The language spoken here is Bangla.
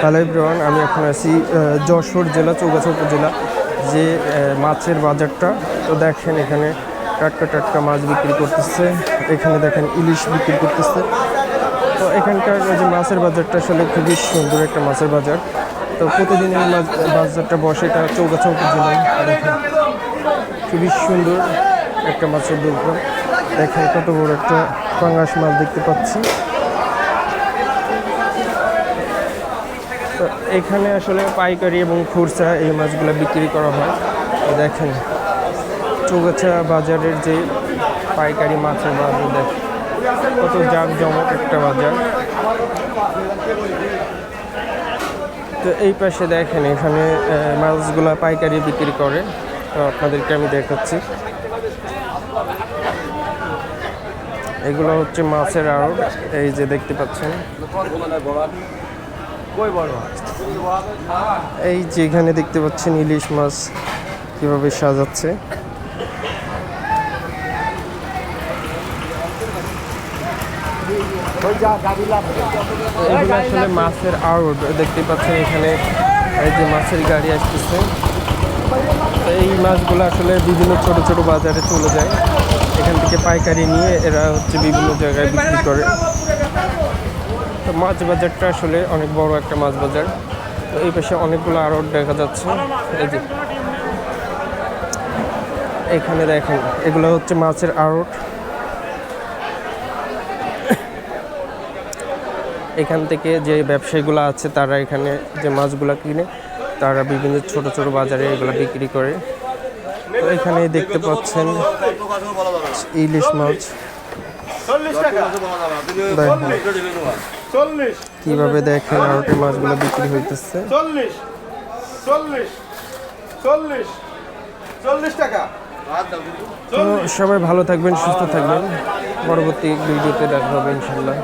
হ্যালো এভরিওয়ান, আমি এখন আছি যশোর জেলা, চৌগাছা উপজেলা, যে মাছের বাজারটা। তো দেখেন এখানে টাটকা টাটকা মাছ বিক্রি করতেছে, এখানে দেখেন ইলিশ বিক্রি করতেছে। তো এখানকার যে মাছের বাজারটা আসলে খুবই সুন্দর একটা মাছের বাজার। তো প্রতিদিন এই বাজারটা বসে, এটা চৌগাছা উপজেলায় দেখেন খুবই সুন্দর একটা মাছের দোকান দেখেন কত বড় একটা পাঙ্গাস মাছ দেখতে পাচ্ছি। এখানে আসলে পাইকারি এবং খুরসা এই মাছগুলো বিক্রি করা হয়। দেখেন, চৌগাছা বাজারের যে পাইকারি মাছের বাজার দেখেন, কত জাঁকজমক একটা বাজার। তো এই পাশে দেখেন, এখানে মাছগুলা পাইকারি বিক্রি করে। তো আপনাদেরকে আমি দেখাচ্ছি। এগুলো হচ্ছে মাছের আড়ট, এই যে দেখতে পাচ্ছেন। এই যে এখানে দেখতে পাচ্ছেন ইলিশ মাছ কীভাবে সাজাচ্ছে। এগুলো আসলে মাছের আড়ট দেখতে পাচ্ছেন এখানে এই যে মাছের গাড়ি আসতেছে। এই মাছগুলো আসলে বিভিন্ন ছোট ছোট বাজারে চলে যায়। এখান থেকে পাইকারি নিয়ে এরা হচ্ছে বিভিন্ন জায়গায় বিক্রি করে। মাছ বাজারটা আসলে অনেক বড় একটা মাছ বাজার। তো এই পাশে অনেকগুলো আড়ট দেখা যাচ্ছে। এই যে এখানে দেখেন এগুলো হচ্ছে মাছের আড়ট। এখান থেকে যে ব্যবসায়ীগুলো আছে তারা এখানে যে মাছগুলো কিনে তারা বিভিন্ন ছোট ছোট বাজারে এগুলো বিক্রি করে। তো এখানে দেখতে পাচ্ছেন ইলিশ মাছ। দেখেন। কীভাবে দেখেন আড়টে মাছগুলো বিক্রি হইতেছে? চল্লিশ। চল্লিশ। চল্লিশ। চল্লিশ টাকা। তো সবাই ভালো থাকবেন সুস্থ থাকবেন। পরবর্তী ভিডিওতে দেখা হবে ইনশাল্লাহ।